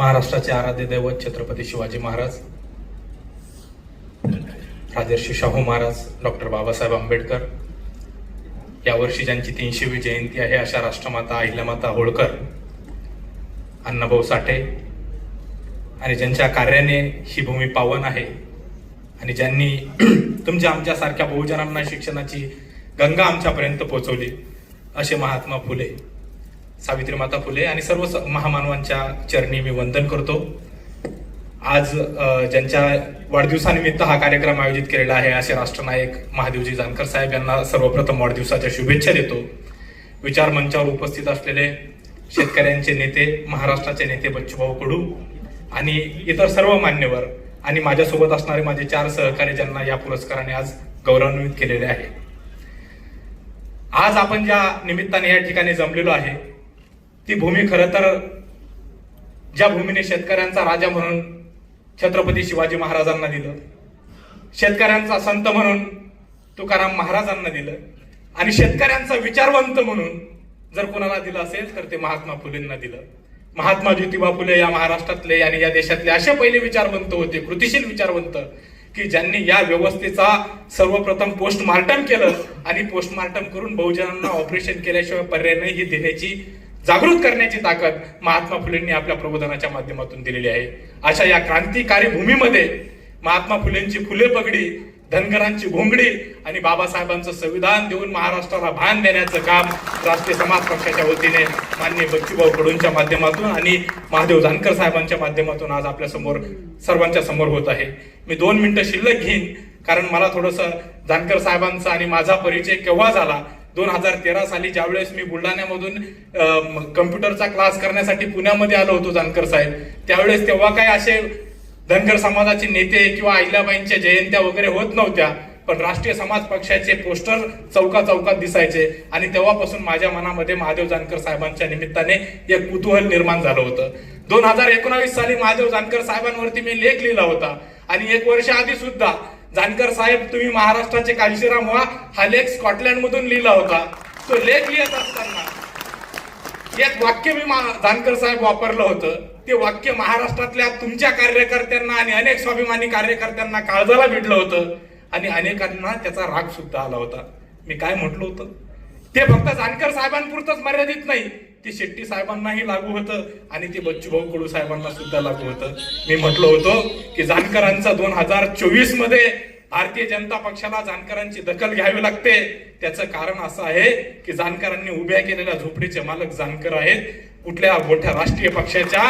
महाराष्ट्राचे आराध्य दैवत छत्रपती शिवाजी महाराज राजर्षी शाहू महाराज डॉक्टर बाबासाहेब आंबेडकर. यावर्षी ज्यांची तीनशेवी जयंती आहे अशा राष्ट्रमाता अहिल्यामाता होळकर अण्णाभाऊ साठे आणि ज्यांच्या कार्याने ही भूमी पावन आहे आणि ज्यांनी तुमच्या आमच्यासारख्या बहुजनांना शिक्षणाची गंगा आमच्यापर्यंत पोहोचवली असे महात्मा फुले. सावित्री माता फुले आणि सर्व महामानवांच्या चरणी मी वंदन करतो. आज ज्यांच्या वाढदिवसानिमित्त हा कार्यक्रम आयोजित केलेला आहे असे राष्ट्रनायक महादेवजी जानकर साहेब यांना सर्वप्रथम वाढदिवसाच्या शुभेच्छा देतो. विचार मंचावर उपस्थित असलेले शेतकऱ्यांचे नेते महाराष्ट्राचे नेते बच्चूभाऊ कडू आणि इतर सर्व मान्यवर आणि माझ्यासोबत असणारे माझे चार सहकारी ज्यांना या पुरस्काराने आज गौरवान्वित केलेले आहे. आज आपण ज्या निमित्ताने या ठिकाणी जमलेलो आहे ती भूमी खरं तर ज्या भूमीने शेतकऱ्यांचा राजा म्हणून छत्रपती शिवाजी महाराजांना दिलं शेतकऱ्यांचा संत म्हणून तुकाराम महाराजांना दिलं आणि शेतकऱ्यांचा विचारवंत म्हणून जर कोणाला दिलं असेल तर ते महात्मा फुलेंना दिलं. महात्मा ज्योतिबा फुले या महाराष्ट्रातले आणि या देशातले असे पहिले विचारवंत होते कृतिशील विचारवंत की ज्यांनी या व्यवस्थेचा सर्वप्रथम पोस्टमार्टम केलं आणि पोस्टमार्टम करून बहुजनांना ऑपरेशन केल्याशिवाय पर्याय नाही ही देण्याची जागृत करण्याची ताकद महात्मा फुलेंनी आपल्या प्रबोधनाच्या माध्यमातून दिलेली आहे. अशा या क्रांतिकारी भूमीमध्ये महात्मा फुलेंची फुले पगडी धनगरांची घोंगडी आणि बाबासाहेबांचं संविधान देऊन महाराष्ट्राला भान देण्याचं काम राष्ट्रीय समाज पक्षाच्या वतीने मान्य बच्चूभाऊ कडूंच्या माध्यमातून आणि महादेव जानकर साहेबांच्या माध्यमातून आज आपल्यासमोर सर्वांच्या समोर होत आहे. मी दोन मिनिटं शिल्लक घेईन कारण मला थोडंसं जानकर साहेबांचा आणि माझा परिचय केव्हा झाला दोन हजार तेरा साली ज्यावेळेस मी बुलढाण्यामधून कम्प्युटरचा क्लास करण्यासाठी पुण्यामध्ये आलो होतो जानकर साहेब. त्यावेळेस तेव्हा काय असे धनगर समाजाचे नेते किंवा अहिल्याबाईंच्या जयंत्या वगैरे होत नव्हत्या पण राष्ट्रीय समाज पक्षाचे पोस्टर चौका चौकात दिसायचे आणि तेव्हापासून माझ्या मनामध्ये महादेव जानकर साहेबांच्या निमित्ताने एक कुतूहल निर्माण झालं होतं. दोन हजार एकोणावीस साली महादेव जानकर साहेबांवरती मी लेख लिहिला होता आणि एक वर्ष आधी सुद्धा जानकर साहेब तुम्ही महाराष्ट्राचे काळशीराम व्हा. हा लेख स्कॉटलँड मधून लिहिला होता. तो लेख लिहित असताना एक वाक्य मी जानकर साहेब वापरलं होतं. ते वाक्य महाराष्ट्रातल्या तुमच्या कार्यकर्त्यांना आणि अनेक स्वाभिमानी कार्यकर्त्यांना काळजाला भिडलं होतं. आणि अनेकांना त्याचा राग सुद्धा आला होता. मी काय म्हटलं होतं? ते फक्त जानकर साहेबांपुरतच मर्यादित नाही. ते शेट्टी साहेबांनाही लागू होतं आणि ते बच्चूभाऊ कडू साहेबांना सुद्धा लागू होतं. मी म्हटलं होतं की जानकरांचा दोन हजार चोवीसमध्ये भारतीय जनता पक्षाला जानकरांची दखल घ्यावी लागते. त्याचं कारण असं आहे की जानकरांनी उभ्या केलेल्या झोपडीचे मालक जानकर आहेत. कुठल्या मोठ्या राष्ट्रीय पक्षाच्या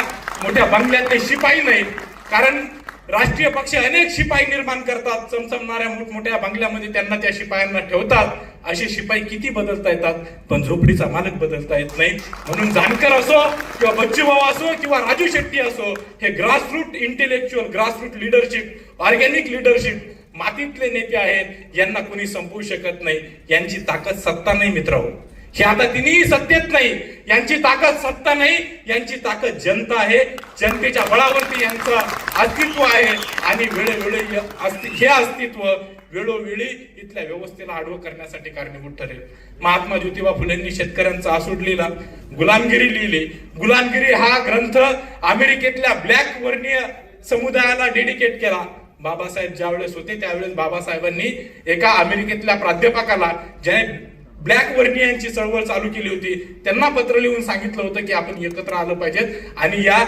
मोठ्या बंगल्यातले शिपाई नाही कारण राष्ट्रीय पक्ष अनेक शिपाई निर्माण करतात चमचमणाऱ्या मोठमोठ्या बंगल्यामध्ये त्यांना त्या शिपायांना ठेवतात. असे शिपाई किती बदलता येतात? पण झोपडीचा मालक बदलता येत नाही. म्हणून जानकर असो किंवा बच्चूभाऊ असो किंवा राजू शेट्टी असो हे grassroot intellectual grassroot leadership organic leadership मातीतले नेते आहेत. यांना कोणी संपवू शकत नाही. यांची ताकद सत्ता नाही मित्र हे आता तिन्ही सत्तेत नाही यांची ताकद सत्ता नाही यांची ताकद जनता आहे. जनतेच्या बळावरती यांचं अस्तित्व आहे आणि वेळोवेळी हे अस्ति- हे अस्तित्व वेळोवेळी इथल्या व्यवस्थेला आडवं करण्यासाठी कारणीभूत ठरेल. महात्मा ज्योतिबा फुलेंनी शेतकऱ्यांचा आसूड लिहिला गुलामगिरी लिहिली. गुलामगिरी हा ग्रंथ अमेरिकेतल्या ब्लॅक वर्णीय समुदायाला डेडिकेट केला. बाबासाहेब ज्यावेळेस होते त्यावेळेस बाबासाहेबांनी एका अमेरिकेतल्या प्राध्यापकाला ज्याने ब्लॅक वर्णियांची चळवळ चालू केली होती. त्यांना पत्र लिहून सांगितलं होतं की आपण एकत्र आलं पाहिजेत आणि या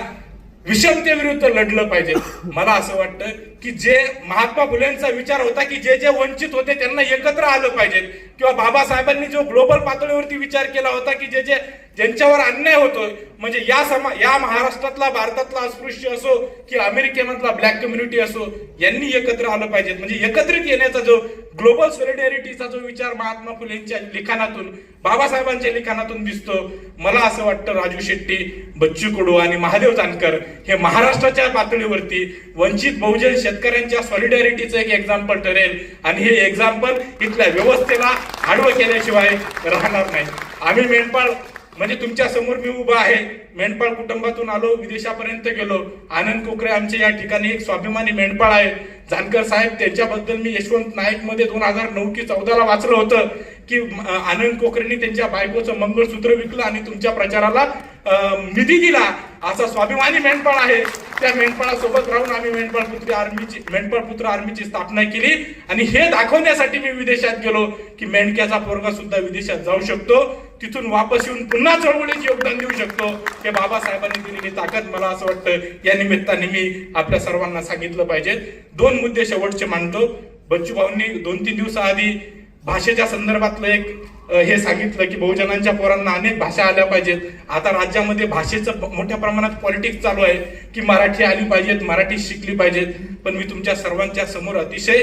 विषमतेविरुद्ध लढलं पाहिजे मला असं वाटतं की जे महात्मा फुलेंचा विचार होता की जे जे वंचित होते त्यांना एकत्र आलं पाहिजे. किंवा बाबासाहेबांनी जो ग्लोबल पातळीवरती विचार केला होता की जे जे ज्यांच्यावर अन्याय होतोय म्हणजे या समा या महाराष्ट्रातला भारतातला अस्पृश्य असो की अमेरिकेमधला ब्लॅक कम्युनिटी असो यांनी एकत्र आलं पाहिजे म्हणजे एकत्रित येण्याचा जो ग्लोबल सॉलिडॅरिटीचा जो विचार महात्मा फुलेंच्या लिखाणातून बाबासाहेबांच्या लिखाणातून दिसतो मला असं वाटतं राजू शेट्टी बच्चू कडू आणि महादेव जानकर हे महाराष्ट्राच्या पातळीवरती वंचित बहुजन शेतकऱ्यांच्या सॉलिडॅरिटीचं एक एक्झाम्पल ठरेल. आणि हे एक्झाम्पल इथल्या व्यवस्थेला आडवं केल्याशिवाय राहणार नाही. आम्ही मेंढपाळ म्हणजे तुमच्यासमोर मी उभा आहे. मेंढपाळ कुटुंबातून आलो विदेशापर्यंत गेलो. आनंद कोकरे आमचे या ठिकाणी एक स्वाभिमानी मेंढपाळ आहे. जानकर साहेब त्यांच्याबद्दल मी यशवंत नाईकमध्ये दोन हजार नऊ की चौदाला वाचलं होतं की आनंद कोकरेंनी त्यांच्या बायकोचं मंगळसूत्र विकलं आणि तुमच्या प्रचाराला निधी दिला. असा स्वाभिमानी मेंढपाळ आहे. त्या मेंढपाळासोबत राहून आम्ही मेंढपाळ पुत्री आर्मीची मेंढपाळ पुत्र आर्मीची स्थापना केली. आणि हे दाखवण्यासाठी मी विदेशात गेलो की मेंढक्याचा पोरगा सुद्धा विदेशात जाऊ शकतो. तिथून वापस येऊन पुन्हा चळवळीत योगदान देऊ शकतो. हे बाबासाहेबांनी दिलेली ताकद मला असं वाटतं या निमित्ताने मी आपल्या सर्वांना सांगितलं पाहिजे. दोन मुद्दे शेवटचे मांडतो. बच्चू भाऊंनी दोन तीन दिवसाआधी भाषेच्या संदर्भातलं एक हे सांगितलं की बहुजनांच्या पोरांना अनेक भाषा आल्या पाहिजेत. आता राज्यामध्ये भाषेचं मोठ्या प्रमाणात पॉलिटिक्स चालू आहे की मराठी आली पाहिजेत मराठी शिकली पाहिजेत. पण मी तुमच्या सर्वांच्या समोर अतिशय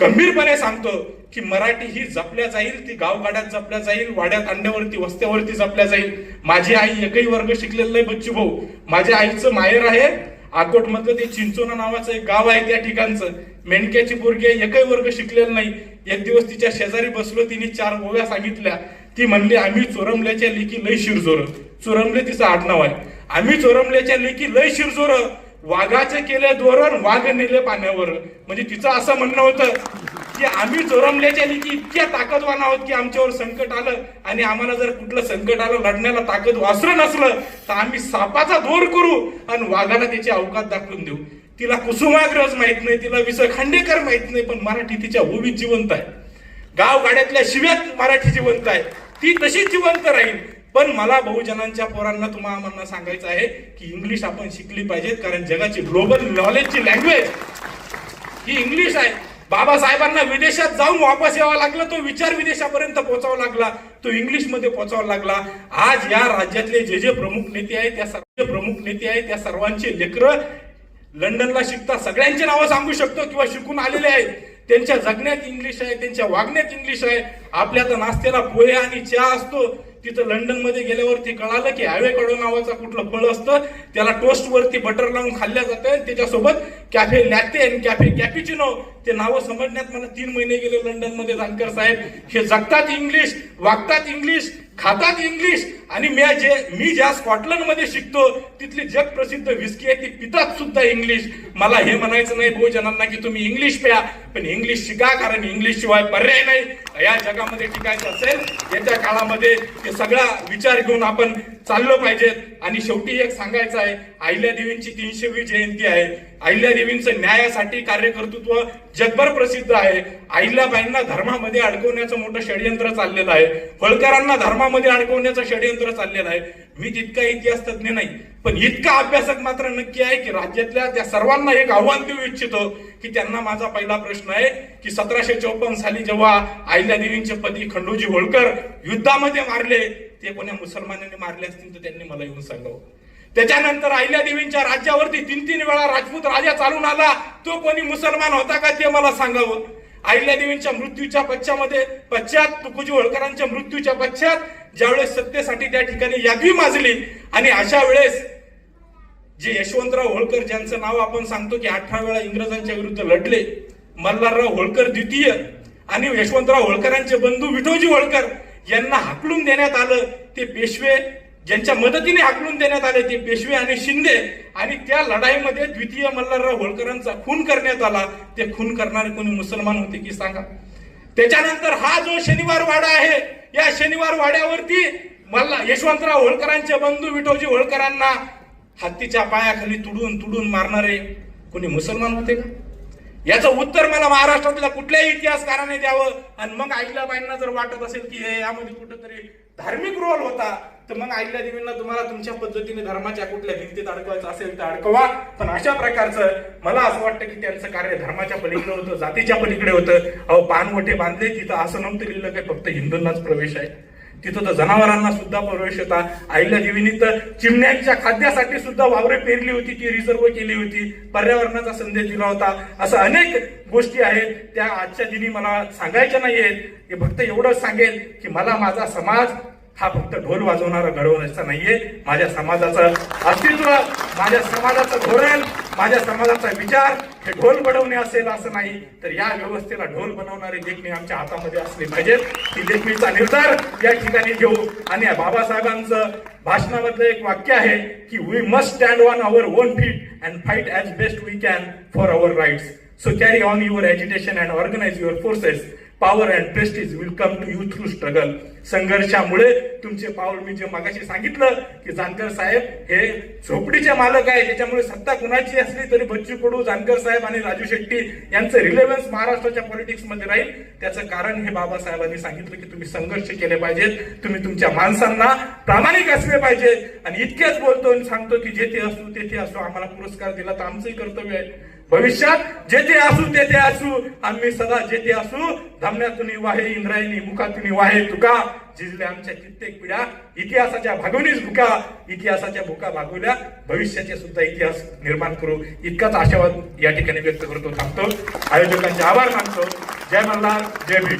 गंभीरपणे सांगतो की मराठी ही जपल्या जाईल ती गावगाड्यात जपल्या जाईल वाड्यात अंड्यावरती वस्त्यावरती जपल्या जाईल. माझी आई एकही वर्ग शिकलेलं नाही बच्चू भाऊ. माझ्या आईचं माहेर आहे आकोटमधलं ते चिंचोना नावाचं एक गाव आहे त्या ठिकाणचं. मेंढक्याची पोरगी आहे, एकही वर्ग शिकलेलं नाही. एक दिवस तिच्या शेजारी बसलो तिने चार ओव्या सांगितल्या. ती म्हणली आम्ही चोरमल्याच्या लेखी लय शिरजोर. चोरमले तिचं आडनाव आहे. आम्ही चोरमल्याच्या लेखी लय शिरजोर. वाघाचे केले धोरण वाघ नेले पाण्यावर. म्हणजे तिचं असं म्हणणं होतं की आम्ही चोरमल्याच्या लेखी इतक्या ताकदवान आहोत की आमच्यावर संकट आलं आणि आम्हाला जर कुठलं संकट आलं लढण्याला ताकद वासरं नसलं तर आम्ही सापाचा दोर करू आणि वाघाला त्याची अवकात दाखवून देऊ. तिला कुसुमाग्रज माहीत नाही तिला विस खांडेकर माहीत नाही पण मराठी तिच्या ओवीत जिवंत आहे. गाव गाड्यातल्या शिव्यात मराठी जिवंत आहे. ती तशीच जिवंत राहील. पण मला बहुजनांच्या पोरांना तुम्हाला आम्हाला सांगायचं आहे की इंग्लिश आपण शिकली पाहिजे कारण जगाची ग्लोबल नॉलेजची लँग्वेज ही इंग्लिश आहे. बाबासाहेबांना विदेशात जाऊन वापस यावा लागला तो विचार विदेशापर्यंत पोहोचावा लागला तो इंग्लिशमध्ये पोहोचावा लागला. आज या राज्यातले जे जे प्रमुख नेते आहेत त्या सर्व प्रमुख नेते आहेत त्या सर्वांचे लेकरं लंडनला शिकता सगळ्यांची नावं सांगू शकतो किंवा शिकून आलेले आहेत. त्यांच्या जगण्यात इंग्लिश आहे त्यांच्या वागण्यात इंग्लिश आहे. आपल्या तर नाश्त्याला पोहे आणि चहा असतो. तिथं लंडनमध्ये गेल्यावरती कळालं की ॲवेकडो नावाचा कुठलं फळ असतं त्याला टोस्ट वरती बटर लावून खाल्ल्या जातं आणि त्याच्यासोबत कॅफे लॅते आणि कॅफे कॅपिचिनो ते नावं समजण्यात मला तीन महिने गेले लंडनमध्ये जानकर साहेब. हे जगतात इंग्लिश वागतात इंग्लिश खातात इंग्लिश आणि मी जे मी ज्या स्कॉटलंडमध्ये शिकतो तिथली जगप्रसिद्ध विस्की आहे ती पितात सुद्धा इंग्लिश. मला हे म्हणायचं नाही बहुजनांना की तुम्ही इंग्लिश प्या. पण इंग्लिश शिका कारण इंग्लिश शिवाय पर्याय नाही. या जगामध्ये टिकायचं असेल येत्या काळामध्ये ते सगळा विचार घेऊन आपण चाललो पाहिजेत. आणि शेवटी एक सांगायचं आहे अहिल्या देवींची तीनशेवी जयंती आहे. अहिल्यादेवींचं न्यायासाठी कार्यकर्तृत्व जगभर प्रसिद्ध आहे. अहिल्याबाईंना धर्मामध्ये अडकवण्याचं मोठं षडयंत्र चाललेलं आहे. होळकरांना धर्मामध्ये अडकवण्याचं षडयंत्र चाललेलं आहे. मी तितका इतिहास तज्ज्ञ नाही पण इतका अभ्यासक मात्र नक्की आहे की राज्यातल्या त्या सर्वांना एक आव्हान देऊ इच्छितो की त्यांना माझा पहिला प्रश्न आहे की सतराशे चौपन्न साली जेव्हा अहिल्या देवींचे पती खंडोजी होळकर युद्धामध्ये मारले ते कोण्या मुसलमानांनी मारले असतील तर त्यांनी मला येऊन सांगावं. त्याच्यानंतर अहिल्या देवींच्या राज्यावरती तीन तीन वेळा राजपूत राजा चालून आला. तो कोणी मुसलमान होता का ते मला सांगावं. अहिल्या देवींच्या मृत्यूच्या पश्चामध्ये पश्चात तुकोजी होळकरांच्या मृत्यूच्या पश्चात ज्यावेळेस सत्तेसाठी त्या ठिकाणी यादवी माजली आणि अशा वेळेस जे यशवंतराव होळकर ज्यांचं नाव आपण सांगतो की अठरा वेळा इंग्रजांच्या विरुद्ध लढले मल्हारराव होळकर द्वितीय आणि यशवंतराव होळकरांचे बंधू विठोजी होळकर यांना हाकलून देण्यात आलं ते पेशवे. ज्यांच्या मदतीने हाकलून देण्यात आले ते पेशवे आणि शिंदे. आणि त्या लढाईमध्ये द्वितीय मल्हारराव होळकरांचा खून करण्यात आला. ते खून करणारे कोणी मुसलमान होते की सांगा. त्याच्यानंतर हा जो शनिवार वाडा आहे या शनिवार वाड्यावरती मला यशवंतराव होळकरांचे बंधू विठोजी होळकरांना हत्तीच्या पायाखाली तुडून तुडून मारणारे कोणी मुसलमान होते का? याचं उत्तर मला महाराष्ट्रातल्या कुठल्याही इतिहासकाराने द्यावं. आणि मग आईलाबाईंना जर वाटत असेल की हे यामध्ये कुठंतरी धार्मिक रोल होता तर मग आईला देवींना तुम्हाला तुमच्या पद्धतीने धर्माच्या कुठल्या भिंतीत अडकवायचं असेल तर अडकवा. पण अशा प्रकारचं मला असं वाटतं की त्यांचं कार्य धर्माच्या पलीकडे होतं जातीच्या पलीकडे होतं. अहो पानवटे बांधले तिथं असं नव्हतं लिहिलं काही फक्त हिंदूंनाच प्रवेश आहे. तिथं तर जनावरांना सुद्धा प्रवेश होता आईला देवीनी तर चिमण्यांच्या खाद्यासाठी सुद्धा वावरे पेरली होती ती रिझर्व केली होती. पर्यावरणाचा संदेश दिला होता. असं अनेक गोष्टी आहेत. त्या आजच्या दिनी मला सांगायच्या नाहीयेत. हे फक्त एवढंच सांगेल की मला माझा समाज हा फक्त ढोल वाजवणारा घडवण्याचा नाहीये. माझ्या समाजाचं अस्तित्व माझ्या समाजाचं धोरण माझ्या समाजाचा विचार हे ढोल बनवणे असेल असं नाही. तर या व्यवस्थेला ढोल बनवणारी लेखणी आमच्या हातामध्ये असली पाहिजेत. ती देखणीचा निर्धार या ठिकाणी घेऊ. आणि बाबासाहेबांचं भाषणामधलं एक वाक्य आहे की we must stand on our own feet and fight as best we can for our rights so carry on your education and organise your forces power and prestige will come to you through struggle संघर्षामुळे तुमचे पाऊल मी जे मागाशी सांगितलं की जानकर साहेब हे झोपडीचे मालक आहे त्याच्यामुळे सत्ता कुणाची असली तरी बच्चू कडू जानकर साहेब आणि राजू शेट्टी यांचं रिलेव्हन्स महाराष्ट्राच्या पॉलिटिक्समध्ये राहील. त्याचं कारण हे बाबासाहेबांनी सांगितलं की तुम्ही संघर्ष केले पाहिजेत तुम्ही तुमच्या माणसांना प्रामाणिक असले पाहिजेत. आणि इतकेच बोलतो आणि सांगतो की जेथे असू तेथे असू आम्हाला पुरस्कार दिला तर आमचंही कर्तव्य आहे. भविष्यात जेथे असू तेथे असू. आम्ही सदा जेथे असू. धामण्यातून वाहे इंद्रायणी मुखातून वाहे तुका. जिजल्या आमच्या कित्येक पिढ्या इतिहासाच्या भागवणीच भुका. इतिहासाच्या भुका भागवल्या. भविष्याचे सुद्धा इतिहास निर्माण करू. इतकाच आशावाद या ठिकाणी व्यक्त करतो थांबतो. आयोजकांचे आभार मानतो. जय मल्हार जय भीम.